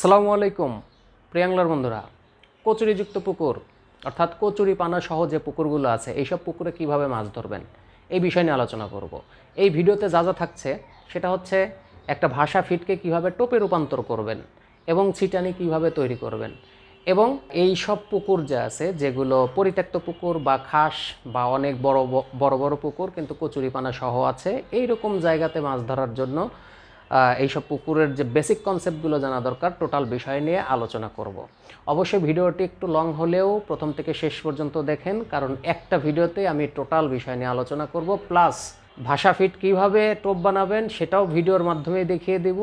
আসসালামু আলাইকুম প্রিয়াংলার বন্ধুরা। কচুরিযুক্ত পুকুর, অর্থাৎ কচুরি পানা সহ যে পুকুরগুলো আছে, এইসব পুকুরে কীভাবে মাছ ধরবেন, এই বিষয় নিয়ে আলোচনা করব। এই ভিডিওতে যা যা থাকছে, সেটা হচ্ছে একটা ভাষা ফিটকে কীভাবে টোপে রূপান্তর করবেন এবং ছিটানি কীভাবে তৈরি করবেন এবং এই সব পুকুর যে আছে, যেগুলো পরিত্যক্ত পুকুর বা খাস বা অনেক বড় বড় বড় পুকুর, কিন্তু কচুরিপানা সহ আছে এই রকম জায়গাতে মাছ ধরার জন্য এইসব পুকুরের যে বেসিক কনসেপ্টগুলো জানা দরকার টোটাল বিষয় নিয়ে আলোচনা করব। অবশ্যই ভিডিওটি একটু লং হলেও প্রথম থেকে শেষ পর্যন্ত দেখেন, কারণ একটা ভিডিওতে আমি টোটাল বিষয় নিয়ে আলোচনা করব প্লাস ভাষা ফিট কীভাবে টোপ বানাবেন সেটাও ভিডিওর মাধ্যমে দেখিয়ে দিব,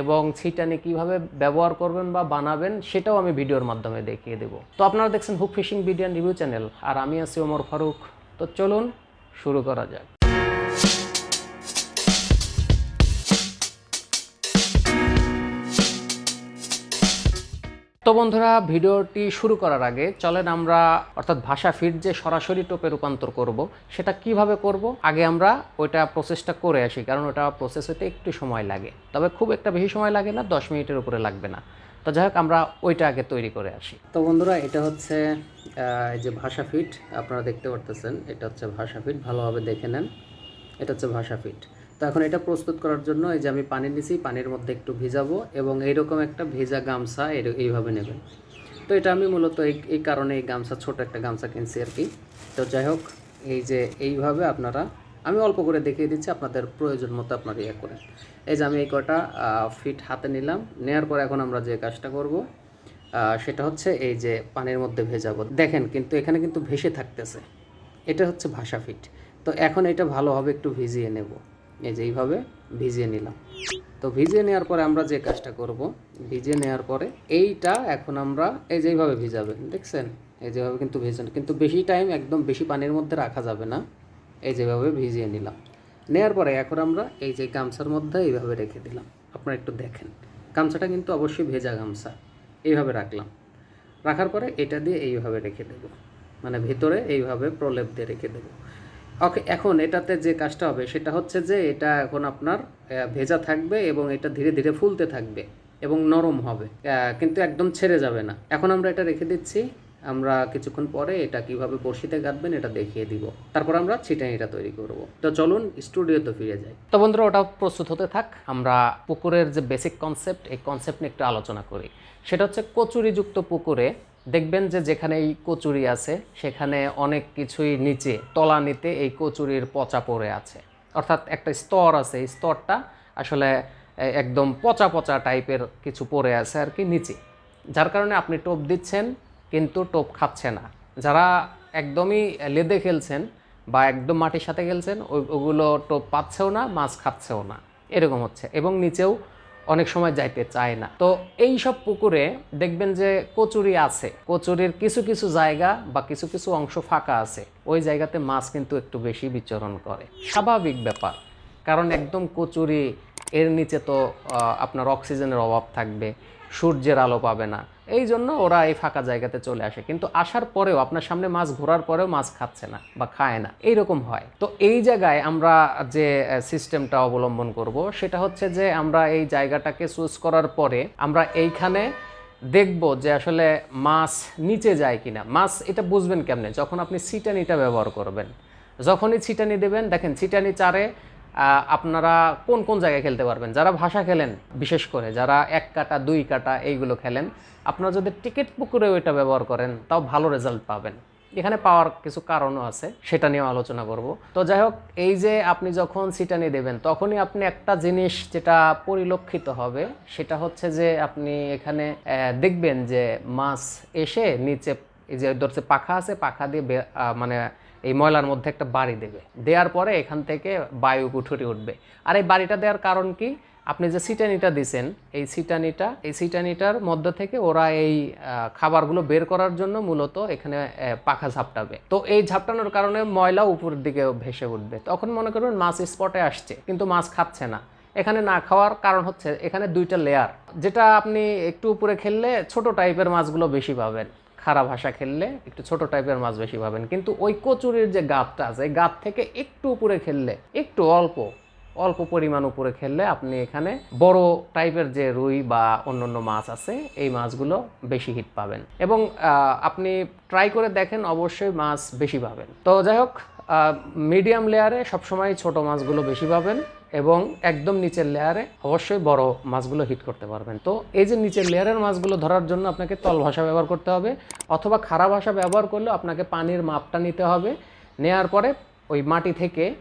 এবং ছিটানি কীভাবে ব্যবহার করবেন বা বানাবেন সেটাও আমি ভিডিওর মাধ্যমে দেখিয়ে দেব। তো আপনারা দেখছেন hook fishing video and review channel আর আমি আছি ওমর ফারুক। তো চলুন শুরু করা যাক। তো বন্ধুরা, ভিডিওটি শুরু করার আগে চলেন আমরা, অর্থাৎ ভাষা ফিট যে সরাসরি টোপে রূপান্তর করব। সেটা কীভাবে করব? আগে আমরা ওইটা প্রসেসটা করে আসি, কারণ ওটা প্রসেস হতে একটু সময় লাগে। তবে খুব একটা বেশি সময় লাগে না, দশ মিনিটের উপরে লাগবে না। তো যাই হোক, আমরা ওইটা আগে তৈরি করে আসি। তো বন্ধুরা, এটা হচ্ছে এই যে ভাষা ফিট, আপনারা দেখতে পারতেছেন, এটা হচ্ছে ভাষা ফিট, ভালোভাবে দেখে নেন। এটা হচ্ছে ভাষা ফিট। তো এখন এটা প্রস্তুত করার জন্য এই যে আমি পানি নিছি, পানির মধ্যে একটু ভিজাবো এবং এইরকম একটা ভেজা গামছা এইভাবে নেবেন। তো এটা আমি মূলত এই এই কারণে এই গামছা, ছোট একটা গামছা কিনছি আর কি। তো যাই হোক, এই যে এইভাবে আপনারা, আমি অল্প করে দেখিয়ে দিচ্ছি আপনাদের প্রয়োজন মতো আপনারা ইয়ে করেন। এই যে আমি এই কটা ফিট হাতে নিলাম নেওয়ার পর এখন আমরা যে কাজটা করব সেটা হচ্ছে এই যে পানির মধ্যে ভেজাবো। দেখেন কিন্তু এখানে কিন্তু ভেসে থাকতেছে। এটা হচ্ছে ভাষা ফিট। তো এখন এটা ভালোভাবে একটু ভিজিয়ে নেব। এই যে এইভাবে ভিজিয়ে নিলাম। তো ভিজিয়ে নেওয়ার পরে আমরা যে কাজটা করব, ভিজিয়ে নেওয়ার পরে এইটা এখন আমরা এই যে এইভাবে ভিজাবেন দেখছেন? এই যেভাবে কিন্তু ভেজেন কিন্তু বেশি টাইম একদম বেশি পানির মধ্যে রাখা যাবে না। এই যেভাবে ভিজিয়ে নিলাম। নেওয়ার পরে এখন আমরা এই যে গামছার মধ্যে এইভাবে রেখে দিলাম। আপনারা একটু দেখেন। গামছাটা কিন্তু অবশ্যই ভেজা গামছা। এইভাবে রাখলাম। রাখার পরে এটা দিয়ে এইভাবে রেখে দেব। মানে ভিতরে এইভাবে প্রলেপ দিয়ে রেখে দেব। ওকে এখন এটাতে যে কাজটা হবে, সেটা হচ্ছে যে এটা এখন আপনার ভেজা থাকবে এবং এটা ধীরে ধীরে ফুলতে থাকবে এবং নরম হবে। কিন্তু একদম ছেড়ে যাবে না। এখন আমরা এটা রেখে দিচ্ছি। আমরা কিছুক্ষণ পরে এটা কীভাবে বড়শিতে গাঁথবেন এটা দেখিয়ে দিব। তারপর আমরা ছিটানিটা তৈরি করব। তো চলুন স্টুডিওতে ফিরে যাই। তো বন্ধুরা ওটা প্রস্তুত হতে থাক। আমরা পুকুরের যে বেসিক কনসেপ্ট এই কনসেপ্ট নিয়ে একটু আলোচনা করি। সেটা হচ্ছে কচুরিযুক্ত পুকুরে দেখবেন যে যেখানে এই কচুরি আছে, সেখানে অনেক কিছুই নিচে, তলানিতে এই কচুরির পচা পড়ে আছে। অর্থাৎ একটা স্তর আছে, এই স্তরটা আসলে একদম পচা পচা টাইপের কিছু পড়ে আছে আর কি নিচে। যার কারণে আপনি টোপ দিচ্ছেন, কিন্তু টোপ খাচ্ছে না। যারা একদমই লেদে খেলছেন বা একদম মাটির সাথে খেলছেন ওগুলো টোপ পাচ্ছেও না, মাছ খাচ্ছেও না। এরকম হচ্ছে। এবং নিচেও অনেক সময় যাইতে চায় না। তো এই সব পুকুরে দেখবেন যে কচুরি আছে। কচুরির কিছু কিছু জায়গা বা কিছু কিছু অংশ ফাঁকা আছে। ওই জায়গাতে মাছ কিন্তু একটু বেশি বিচরণ করে। স্বাভাবিক ব্যাপার। কারণ একদম কচুরি এর নিচে তো আপনার অক্সিজেনের অভাব থাকবে। সূর্যের আলো পাবে না। এই জন্য ওরা এই ফাঁকা জায়গাতে চলে আসে। কিন্তু আসার পরেও, আপনার সামনে মাছ ঘোরার পরেও মাছ খাচ্ছে না বা খায় না। এইরকম হয়। তো এই জায়গায় আমরা যে সিস্টেমটা অবলম্বন করব, সেটা হচ্ছে যে, আমরা এই জায়গাটাকে চুজ করার পরে আমরা এইখানে দেখব যে, আসলে মাছ নিচে যায় কিনা। মাছ এটা বুঝবেন কেমনে? যখন আপনি সিটানিটা ব্যবহার করবেন। যখনই ছিটানি দেবেন, দেখেন ছিটানি চারে আপনারা কোন কোন জায়গায় খেলতে পারবেন? যারা ভাষা খেলেন, বিশেষ করে যারা এক কাটা, দুই কাটা এইগুলো খেলেন, আপনারা যদি টিকিট পুকুরে ওইটা ব্যবহার করেন, তাও ভালো রেজাল্ট পাবেন। এখানে পাওয়ার কিছু কারণও আছে, সেটা নিয়েও আলোচনা করব। তো যাই হোক, এই যে আপনি যখন সিটানি দেবেন, তখনই আপনি একটা জিনিস যেটা পরিলক্ষিত হবে, সেটা হচ্ছে যে আপনি এখানে দেখবেন যে মাছ এসে নিচে, এই যে ধরছে পাখা আছে, পাখা দিয়ে মানে এই ময়লার মধ্যে একটা বাড়ি দেবে। দেওয়ার পরে এখান থেকে বায়ু কুঠুরি উঠবে। আর এই বাড়িটা দেওয়ার কারণ কি? আপনি যে সিটানিটা দিছেন, এই সিটানিটা, এই সিটানিটার মধ্য থেকে ওরা এই খাবারগুলো বের করার জন্য মূলত এখানে পাখা ঝাপটাবে। তো এই ঝাপটানোর কারণে ময়লা উপরের দিকে ভেসে উঠবে। তখন মনে করবেন মাছ স্পটে আসছে, কিন্তু মাছ খাচ্ছে না। এখানে না খাওয়ার কারণ হচ্ছে এখানে দুইটা লেয়ার যেটা আপনি একটু উপরে খেললে ছোট টাইপের মাছগুলো বেশি পাবেন। খারাপ ভাষা খেললে একটু ছোট টাইপের মাছ বেশি পাবেন। কিন্তু ওই কচুরির যে গাতটা আছে, এই গাত থেকে একটু উপরে খেললে, একটু অল্প অল্প পরিমাণ উপরে খেললে আপনি এখানে বড় টাইপের যে রুই বা অন্যান্য মাছ আছে, এই মাছগুলো বেশি হিট পাবেন। এবং আপনি ট্রাই করে দেখেন অবশ্যই মাছ বেশি পাবেন। তো যাই হোক মিডিয়াম লেয়ারে সবসময় ছোট মাছগুলো বেশি পাবেন। এবং একদম নিচের লেয়ারে অবশ্যই বড় মাছগুলো হিট করতে পারবেন। তো এই যে নিচের লেয়ারের মাছগুলো ধরার জন্য আপনাকে তল ভাষা ব্যবহার করতে হবে অথবা খারাপ ভাষা ব্যবহার করলেও আপনাকে পানির মাপটা নিতে হবে। নেয়ার পরে ওই মাটি থেকে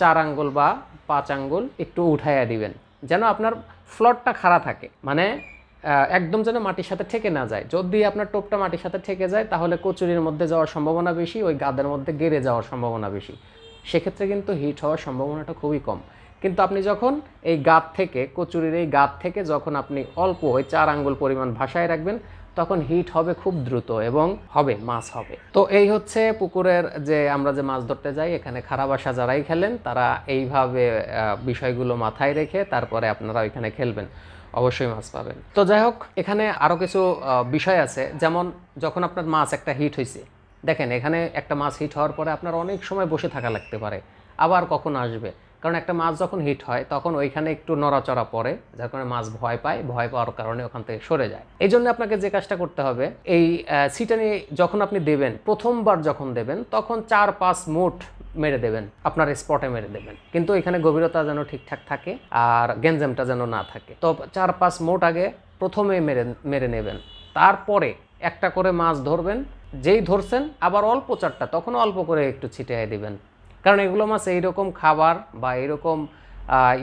চার আঙ্গুল বা পাঁচ আঙ্গুল একটু উঠাইয়া দিবেন। যেন আপনার ফ্লটটা খাড়া থাকে। মানে একদম যেন মাটির সাথে ঠেকে না যায়। যদি আপনার টোপটা মাটির সাথে ঠেকে যায়, তাহলে কচুরির মধ্যে যাওয়ার সম্ভাবনা বেশি, ওই গাদের মধ্যে গেড়ে যাওয়ার সম্ভাবনা বেশি। সেক্ষেত্রে কিন্তু হিট হওয়ার সম্ভাবনাটা খুবই কম। কিন্তু আপনি যখন এই গাত থেকে, কচুরির এই গাত থেকে যখন আপনি অল্প ওই চার আঙ্গুল পরিমাণ ভাসায় রাখবেন, তখন হিট হবে খুব দ্রুত এবং হবে, মাছ হবে। তো এই হচ্ছে পুকুরের যে আমরা যে মাছ ধরতে যাই, এখানে খারাপ আশা যারাই খেলেন, তারা এইভাবে বিষয়গুলো মাথায় রেখে তারপরে আপনারা ওইখানে খেলবেন, অবশ্যই মাছ পাবেন। তো যাই হোক, এখানে আরও কিছু বিষয় আছে। যেমন যখন আপনার মাছ একটা হিট হয়েছে দেখেন এখানে একটা মাছ হিট হওয়ার পরে আপনার অনেক সময় বসে থাকা লাগতে পারে, আবার কখন আসবে? কারণ একটা মাছ যখন হিট হয়, তখন ওইখানে একটু নড়াচড়া পড়ে, যার কারণে মাছ ভয় পায়, ভয় পাওয়ার কারণে ওখান থেকে সরে যায়। এই জন্য আপনাকে যে কাজটা করতে হবে, এই সিটানি যখন আপনি দেবেন, প্রথমবার যখন দেবেন, তখন চার পাঁচ মুঠ মেরে দেবেন, আপনার স্পটে মেরে দেবেন। কিন্তু এখানে গভীরতা যেন ঠিকঠাক থাকে আর গেঞ্জামটা যেন না থাকে। তো চার পাঁচ মোট আগে প্রথমে মেরে মেরে নেবেন। তারপরে একটা করে মাছ ধরবেন, যেই ধরছেন, আবার অল্প চারটা তখন অল্প করে একটু ছিটিয়ে দিবেন। কারণ এগুলো মাছ এইরকম খাবার বা এইরকম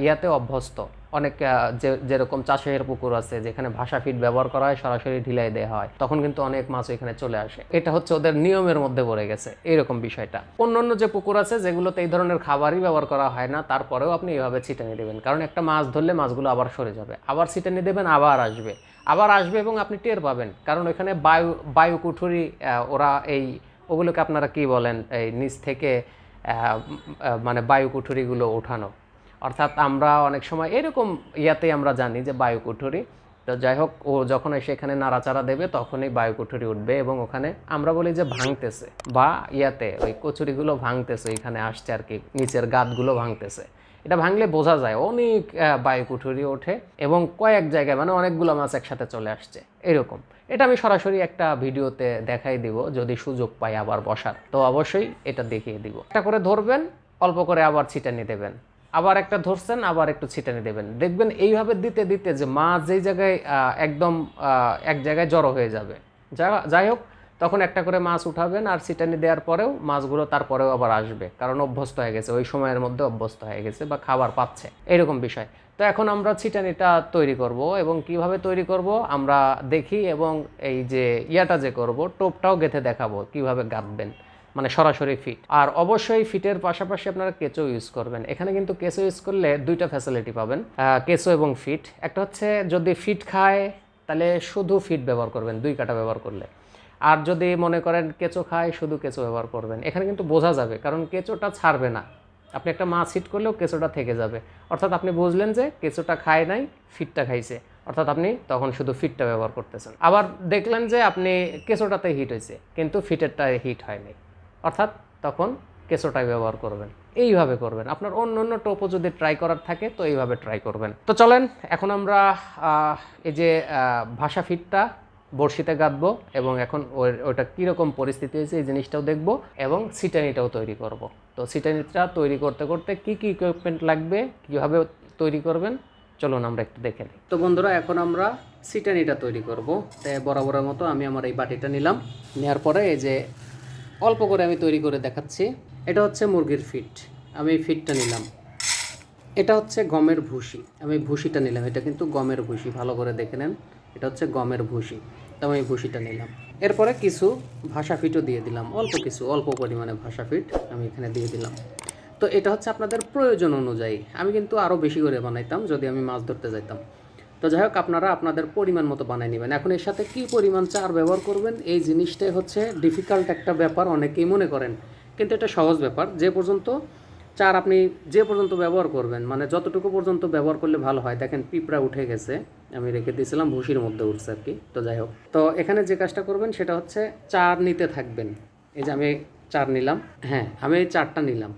ইয়াতে অভ্যস্ত। অনেক যে, যেরকম চাষের পুকুর আছে, যেখানে ভাষা ফিট ব্যবহার করা হয়, সরাসরি ঢিলাই দেওয়া হয়, তখন কিন্তু অনেক মাছ এখানে চলে আসে। এটা হচ্ছে ওদের নিয়মের মধ্যে পড়ে গেছে এরকম বিষয়টা। অন্যান্য যে পুকুর আছে, যেগুলোতে এই ধরনের খাবারই ব্যবহার করা হয় না, তারপরেও আপনি এইভাবে ছিটানি দেবেন। কারণ একটা মাছ ধরলে মাছগুলো আবার সরে যাবে, আবার ছিটানি দেবেন, আবার আসবে। আবার আসবে এবং আপনি টের পাবেন, কারণ ওইখানে বায়ু বায়ু কুঠুরি ওরা এই, ওগুলোকে আপনারা কি বলেন, এই নিচ থেকে মানে বায়ু কুঠুরিগুলো ওঠানো। অর্থাৎ আমরা অনেক সময় এরকম ইয়াতে আমরা জানি যে বায়ু কুঠুরি তো যাই হোক, ও যখন সেখানে নাড়াচাড়া দেবে, তখনই বায়ু কুঠুরি উঠবে এবং ওখানে আমরা বলি যে ভাঙতেছে বা ইয়াতে ওই কচুরিগুলো ভাঙতেছে, এখানে আসছে আর কি, নিচের গাতগুলো ভাঙতেছে। এটা ভাঙলে বোঝা যায়। অনেক বায়ু কুঠুরি ওঠে এবং কয়েক জায়গায় মানে অনেকগুলো মাছ একসাথে চলে আসছে। এরকম। এটা আমি সরাসরি একটা ভিডিওতে দেখাই দিব, যদি সুযোগ পাই আবার বসার। তো অবশ্যই এটা দেখিয়ে দিব। একটা করে ধরবেন, অল্প করে আবার ছিটানি দেবেন। আবার একটা ধরছেন, আবার একটু ছিটানি দেবেন। দেখবেন এইভাবে দিতে দিতে যে মাছ যেই জায়গায় একদম এক জায়গায় জড়ো হয়ে যাবে। যাই হোক তখন একটা করে মাছ উঠাবেন আর ছিটানি দেওয়ার পরেও মাছগুলো তারপরেও আবার আসবে, কারণ অভ্যস্ত হয়ে গেছে, ওই সময়ের মধ্যে অভ্যস্ত হয়ে গেছে বা খাবার পাচ্ছে, এরকম বিষয়। তো এখন আমরা ছিটানিটা তৈরি করব এবং কীভাবে তৈরি করব আমরা দেখি এবং এই যে ইয়াটা যে করব, টোপটাও গেথে দেখাবো কীভাবে গাঁথবেন মানে সরাসরি ফিট। আর অবশ্যই ফিটের পাশাপাশি আপনারা কেঁচো ইউজ করবেন। এখানে কিন্তু কেঁচো ইউজ করলে দুইটা ফ্যাসিলিটি পাবেন কেঁচো এবং ফিট। একটা হচ্ছে যদি ফিট খায়, তাহলে শুধু ফিট ব্যবহার করবেন, দুই কাটা ব্যবহার করলে। আর যদি মনে করেন কেঁচো খায়, শুধু কেঁচো ব্যবহার করবেন। এখানে কিন্তু বোঝা যাবে, কারণ কেঁচোটা ছাড়বে না। আপনি একটা মাছ হিট করলেও কেঁচোটা থেকে যাবে। অর্থাৎ আপনি বুঝলেন যে কেঁচোটা খায় নাই, ফিটটা খাইছে। অর্থাৎ আপনি তখন শুধু ফিটটা ব্যবহার করতেছেন। আবার দেখলেন যে আপনি কেঁচোটাতে হিট হয়েছে, কিন্তু ফিটেরটায় হিট হয়নি। অর্থাৎ তখন কেঁচোটাই ব্যবহার করবেন। এইভাবে করবেন। আপনার অন্য অন্য টোপও যদি ট্রাই করার থাকে, তো এইভাবে ট্রাই করবেন। তো চলেন, এখন আমরা এই যে ভাষা ফিটটা বড়শিতে গাঁথবো এবং এখন ওটা কীরকম পরিস্থিতি হয়েছে এই জিনিসটাও দেখব এবং সিটানিটাও তৈরি করব। তো সিটানিটা তৈরি করতে করতে কি কি ইকুইপমেন্ট লাগবে, কীভাবে তৈরি করবেন, চলুন আমরা একটু দেখে নিই। তো বন্ধুরা, এখন আমরা সিটানিটা তৈরি করব। তাই বরাবরের মতো আমি আমার এই বাটিটা নিলাম। নেওয়ার পরে এই যে অল্প করে আমি তৈরি করে দেখাচ্ছি, এটা হচ্ছে মুরগির ফিট। আমি এই ফিটটা নিলাম। এটা হচ্ছে গমের ভুসি। আমি ভুসিটা নিলাম। এটা কিন্তু গমের ভুসি, ভালো করে দেখে নেন। এটা হচ্ছে গমের ভুসি। তো আমি ভুসিটা নিলাম। এরপরে কিছু ভাষা ফিটও দিয়ে দিলাম। অল্প কিছু, অল্প পরিমাণে ভাষা ফিট আমি এখানে দিয়ে দিলাম। তো এটা হচ্ছে আপনাদের প্রয়োজন অনুযায়ী। আমি কিন্তু আরও বেশি করে বানাইতাম যদি আমি মাছ ধরতে যাইতাম। তো যাই হোক, আপনারা আপনাদের পরিমাণ মতো বানিয়ে নেবেন। এখন এর সাথে কি পরিমাণ চার ব্যবহার করবেন, এই জিনিসটাই হচ্ছে ডিফিকাল্ট একটা ব্যাপার। অনেকেই মনে করেন, কিন্তু এটা সহজ ব্যাপার। যে পর্যন্ত চার আপনি যে পর্যন্ত ব্যবহার করবেন মানে যতটুকু পর্যন্ত ব্যবহার করলে ভালো হয়, দেখেন পিঁপড়া উঠে গেছে, আমি রেখে দিয়েছিলাম, ভুসির মধ্যে উঠছে আর কি, তো যাই হোক। তো এখানে যে কাজটা করবেন সেটা হচ্ছে চার নিতে থাকবেন। এই যে আমি চার নিলাম হ্যাঁ আমি এই চারটা নিলাম।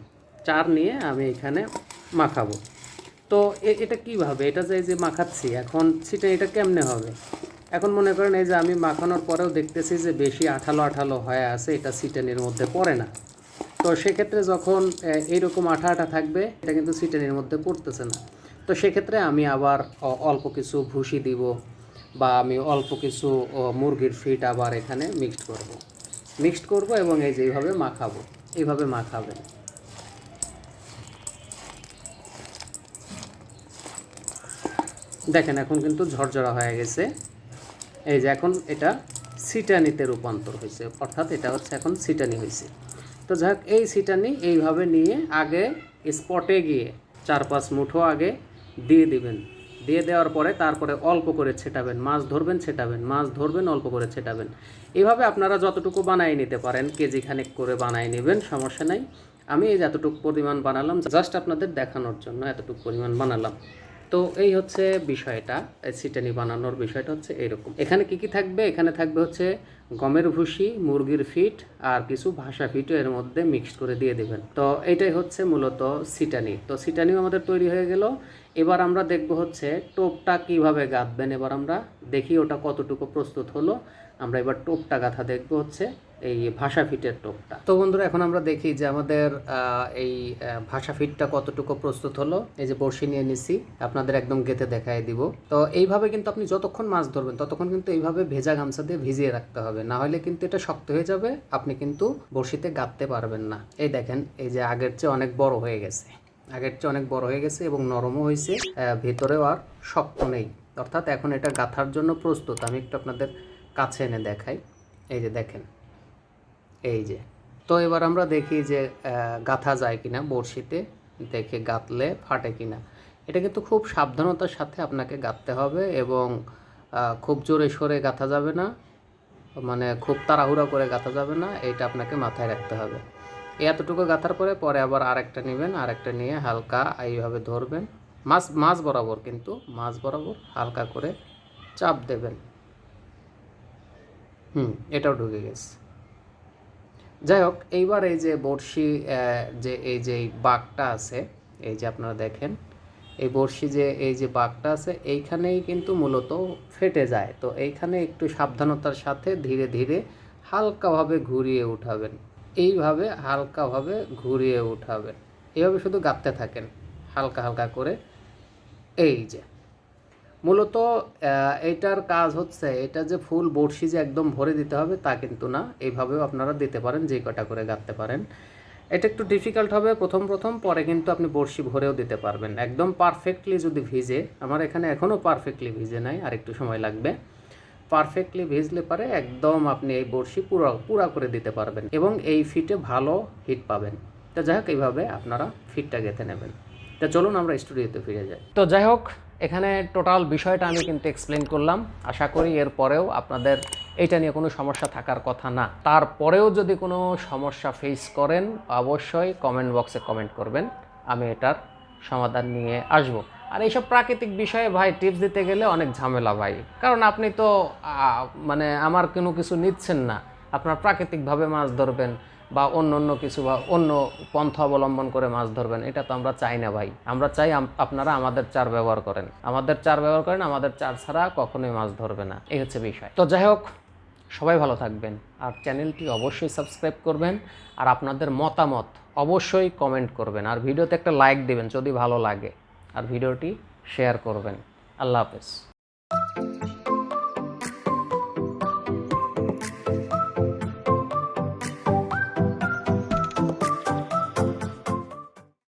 চার নিয়ে আমি এখানে মাখাবো। তো এটা কীভাবে? এটা যে যে মাখাচ্ছি, এখন সেটা এটা কেমনে হবে? এখন মনে করেন এই যে আমি মাখানোর পরেও দেখতেছি যে বেশি আঠালো আঠালো হয়ে আছে, এটা সিটানির মধ্যে পড়ে না। তো সেক্ষেত্রে যখন এইরকম আঠা আঠা থাকবে, এটা কিন্তু সিটানির মধ্যে পড়তেছে না। তো সেক্ষেত্রে আমি আবার অল্প কিছু ভুসি দিব বা আমি অল্প কিছু মুরগির ফিট আবার এখানে মিক্সড করব। মিক্সড করব এবং এই যে এইভাবে মাখাবো, এইভাবে মাখাবেন। দেখেন, এখন কিন্তু ঝরঝরা হয়ে গেছে। এই যে এখন এটা সিটানিতে রূপান্তর হয়েছে, অর্থাৎ এটা হচ্ছে এখন সিটানি হয়েছে। তো যাক, এই সিটানি এইভাবে নিয়ে আগে স্পটে গিয়ে চার পাঁচ মুঠো আগে দিয়ে দিবেন। দিয়ে দেওয়ার পরে তারপরে অল্প করে ছেটাবেন, মাছ ধরবেন, ছেটাবেন, মাছ ধরবেন, অল্প করে ছেটাবেন। এইভাবে আপনারা যতটুকু বানিয়ে নিতে পারেন, কেজি খানেক করে বানিয়ে নেবেন, সমস্যা নাই। আমি এই যতটুকু পরিমাণ বানালাম, জাস্ট আপনাদের দেখানোর জন্য এতটুকু পরিমাণ বানালাম। তো এই হচ্ছে বিষয়টা, সিটানি বানানোর বিষয়টা হচ্ছে এরকম। এখানে কি কি থাকবে? এখানে থাকবে হচ্ছে গমের ভুসি, মুরগির ফিট আর কিছু ভাষা ফিটও এর মধ্যে মিক্সড করে দিয়ে দেবেন। তো এটাই হচ্ছে মূলত সিটানি। তো সিটানিও আমাদের তৈরি হয়ে গেল। এবার আমরা দেখব হচ্ছে টোপটা কীভাবে গাঁথবেন। এবার আমরা দেখি ওটা কতটুকু প্রস্তুত হলো। আমরা এবার টোপটা গাঁথা দেখব হচ্ছে এই ভাষা ফিটের টোপটা। তো বন্ধুরা, এখন আমরা দেখি যে আমাদের এই ভাষা ফিটটা কতটুকু প্রস্তুত হলো। এই যে বড়শি নিয়ে নিছি, আপনাদের একদম গেতে দেখায় দিব। তো এইভাবে কিন্তু আপনি যতক্ষণ মাছ ধরবেন, ততক্ষণ কিন্তু এইভাবে ভেজা গামছা দিয়ে ভিজিয়ে রাখতে হবে। না হলে কিন্তু এটা শক্ত হয়ে যাবে, আপনি কিন্তু বড়শিতে গাঁথতে পারবেন না। এই দেখেন, এই যে আগের চেয়ে অনেক বড় হয়ে গেছে। আগের চেয়ে অনেক বড় হয়ে গেছে এবং নরমও হয়েছে ভেতরেও আর শক্ত নেই। অর্থাৎ এখন এটা গাঁথার জন্য প্রস্তুত। আমি একটু আপনাদের কাছে এনে দেখাই। এই যে দেখেন। এই যে। তো এবার আমরা দেখি যে গাঁথা যায় কিনা বড়শিতে, দেখে গাঁথলে ফাটে কিনা। এটা কিন্তু খুব সাবধানতার সাথে আপনাকে গাঁথতে হবে এবং খুব জোরে সরে গাঁথা যাবে না। মানে খুব তাড়াহুড়া করে গাঁথা যাবে না, এটা আপনাকে মাথায় রাখতে হবে। এতটুকু গাঁথার পরে পরে আবার আরেকটা নেবেন, আরেকটা নিয়ে হালকা এইভাবে ধরবেন। মাছ মাছ বরাবর কিন্তু, মাছ বরাবর হালকা করে চাপ দেবেন। হুম। এটাও ঢুকে গেছে। যাই হোক এইবার এই যে বড়শি যে এই যে বাঘটা আছে, এই যে আপনারা দেখেন, এই বড়শি যে, এই যে বাঘটা আছে, এইখানেই কিন্তু মূলত ফেটে যায়। তো এইখানে একটু সাবধানতার সাথে ধীরে ধীরে হালকাভাবে ঘুরিয়ে উঠাবেন। এইভাবে হালকাভাবে ঘুরিয়ে উঠাবেন। এইভাবে শুধু গাঁথতে থাকেন, হালকা হালকা করে। এই যে। মূলত এটার কাজ হচ্ছে এটা যে ফুল বড়শি যে একদম ভরে দিতে হবে তা কিন্তু না। এইভাবেও আপনারা দিতে পারেন, যে কটা করে গাঁথতে পারেন। এটা একটু ডিফিকাল্ট হবে প্রথম প্রথম, পরে কিন্তু আপনি বড়শি ভরেও দিতে পারবেন। একদম পারফেক্টলি যদি ভিজে, আমার এখানে এখনও পারফেক্টলি ভিজে নাই, আর একটু সময় লাগবে। পারফেক্টলি ভিজলে পারে একদম আপনি এই বড়শি পুরো, পুরা করে দিতে পারবেন এবং এই ফিটে ভালো হিট পাবেন। তো যাই হোক, এইভাবে আপনারা ফিটটা গেঁথে নেবেন। তা চলুন আমরা স্টুডিওতে ফিরে যাই। তো যাই হোক এখানে টোটাল বিষয়টা আমি কিন্তু এক্সপ্লেন করলাম। আশা করি এর পরেও আপনাদের এটা নিয়ে কোনো সমস্যা থাকার কথা না। তারপরেও যদি কোনো সমস্যা ফেস করেন, অবশ্যই কমেন্ট বক্সে কমেন্ট করবেন। আমি এটার সমাধান নিয়ে আসব। আর এইসব প্রাকৃতিক বিষয়ে ভাই টিপস দিতে গেলে অনেক ঝামেলা ভাই। কারণ আপনি তো মানে আমার কোনো কিছু নিচ্ছেন না। আপনার প্রাকৃতিকভাবে মাছ ধরবেন। বা অন্য অন্য কিছু বা অন্য পন্থা অবলম্বন করে মাছ ধরবেন, এটা তো আমরা চাই না ভাই। আমরা চাই আপনারা আমাদের চার ব্যবহার করেন। আমাদের চার ব্যবহার করেন, আমাদের চার ছাড়া কখনোই মাছ ধরবে না। এই হচ্ছে বিষয়। তো যাই হোক, সবাই ভালো থাকবেন। আর চ্যানেলটি অবশ্যই সাবস্ক্রাইব করবেন, আর আপনাদের মতামত অবশ্যই কমেন্ট করবেন। আর ভিডিওতে একটা লাইক দেবেন যদি ভালো লাগে। আর ভিডিওটি শেয়ার করবেন। আল্লাহ হাফেজ।